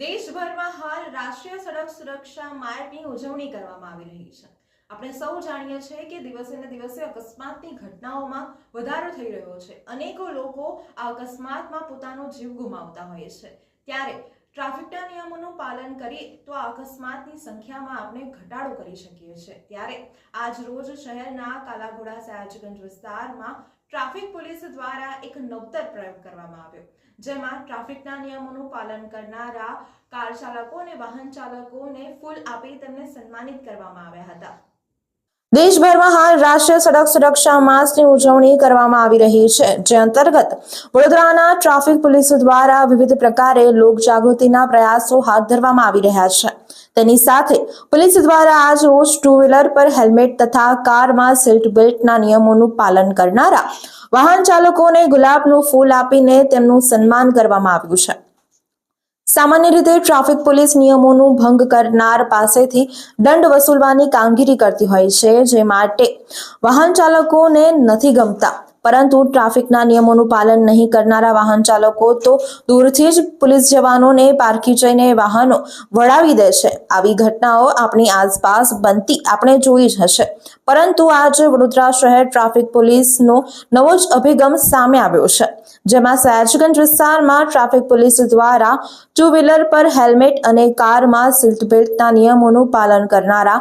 દેશભરમાં હાલ રાષ્ટ્રીય સડક સુરક્ષા માર્ગની ઉજવણી કરવામાં આવી રહી છે. આપણે સૌ જાણીએ છીએ કે દિવસે ને દિવસે અકસ્માતની ઘટનાઓમાં વધારો થઈ રહ્યો છે. અનેકો લોકો આ અકસ્માતમાં પોતાનો જીવ ગુમાવતા હોય છે. ત્યારે ટ્રાફિકના નિયમોનું પાલન કરીએ તો આ અકસ્માતની સંખ્યામાં આપણે ઘટાડો કરી શકીએ છીએ. ત્યારે આજ રોજ શહેરના કાલાઘોડા સયાજગંજ વિસ્તારમાં ટ્રાફિક પોલીસ દ્વારા એક નવતર પ્રયોગ કરવામાં આવ્યો, જેમાં ટ્રાફિકના નિયમોનું પાલન કરનારા કાર ચાલકો અને વાહન ચાલકોને ફૂલ આપી તેમને સન્માનિત કરવામાં આવ્યા હતા. દેશભરમાં હાલ રાષ્ટ્રીય સડક સુરક્ષા માસની ઉજવણી કરવામાં આવી રહી છે, જે અંતર્ગત વડોદરાના ટ્રાફિક પોલીસ દ્વારા વિવિધ પ્રકારે લોક જાગૃતિના પ્રયાસો હાથ ધરવામાં આવી રહ્યા છે. તેની સાથે પોલીસ દ્વારા આજ રોજ ટુ વ્હીલર પર હેલ્મેટ તથા કારમાં સીટ બેલ્ટના નિયમોનું પાલન કરનારા વાહન ચાલકોને ગુલાબનું ફૂલ આપીને તેમનું સન્માન કરવામાં આવ્યું છે. સામાન્ય રીતે ટ્રાફિક પોલીસ નિયમોનું ભંગ કરનાર પાસેથી દંડ વસૂલવાની કામગીરી કરતી હોય છે, જે માટે વાહન ચાલકોને નથી ગમતા. પરંતુ ટ્રાફિકના નિયમોનું પાલન નહીં કરનારા વાહન ચાલકો તો દૂરથી જ પોલીસ જવાનોને પારખી જઈને વાહનો વળાવી દે છે. આવી ઘટનાઓ આપણી આસપાસ બનતી આપણે જોઈ જ હશે. પરંતુ આજે વડોદરા શહેર ટ્રાફિક પોલીસનો નવો જ અભિગમ સામે આવ્યો છે. જેમાં સયાજગંજ વિસ્તારમાં ટ્રાફિક પોલીસ દ્વારા ટુ વ્હીલર પર હેલ્મેટ અને કારમાં સીટ બેલ્ટના નિયમોનું પાલન કરનારા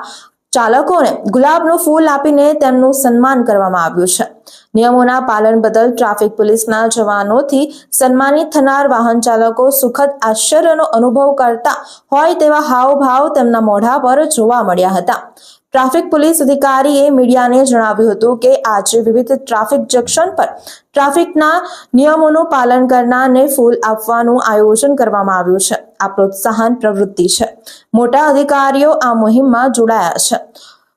ચાલકોને ગુલાબનું ફૂલ આપીને તેમનું સન્માન કરવામાં આવ્યું છે. નિયમોના પાલન બદલ ટ્રાફિક પોલીસના જવાનોથી સન્માનિત થનાર વાહન ચાલકો સુખદ આશ્ચર્યનો અનુભવ કરતા હોય તેવા હાવભાવ તેમના મોઢા પર જોવા મળ્યા હતા. ટ્રાફિક પોલીસ અધિકારીએ મીડિયાને જણાવ્યું હતું કે આજે વિવિધ ટ્રાફિક જંકશન પર ટ્રાફિકના નિયમોનું પાલન કરનારને ફૂલ આપવાનું આયોજન કરવામાં આવ્યું છે. આ પ્રોત્સાહન પ્રવૃત્તિ છે. મોટા અધિકારીઓ આ મુહિમમાં જોડાયા છે.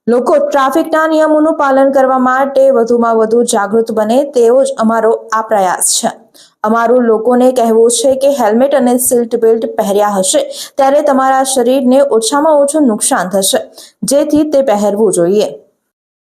લોકો ટ્રાફિકના નિયમોનું પાલન કરવા માટે વધુમાં વધુ જાગૃત બને તેવો જ અમારો આ પ્રયાસ છે. અમારું લોકોને કહેવું છે કે હેલ્મેટ અને સીટ બેલ્ટ પહેર્યા હશે, ત્યારે તમારા શરીરને ઓછામાં ઓછું નુકસાન થશે. જેથી તે પહેરવું જોઈએ.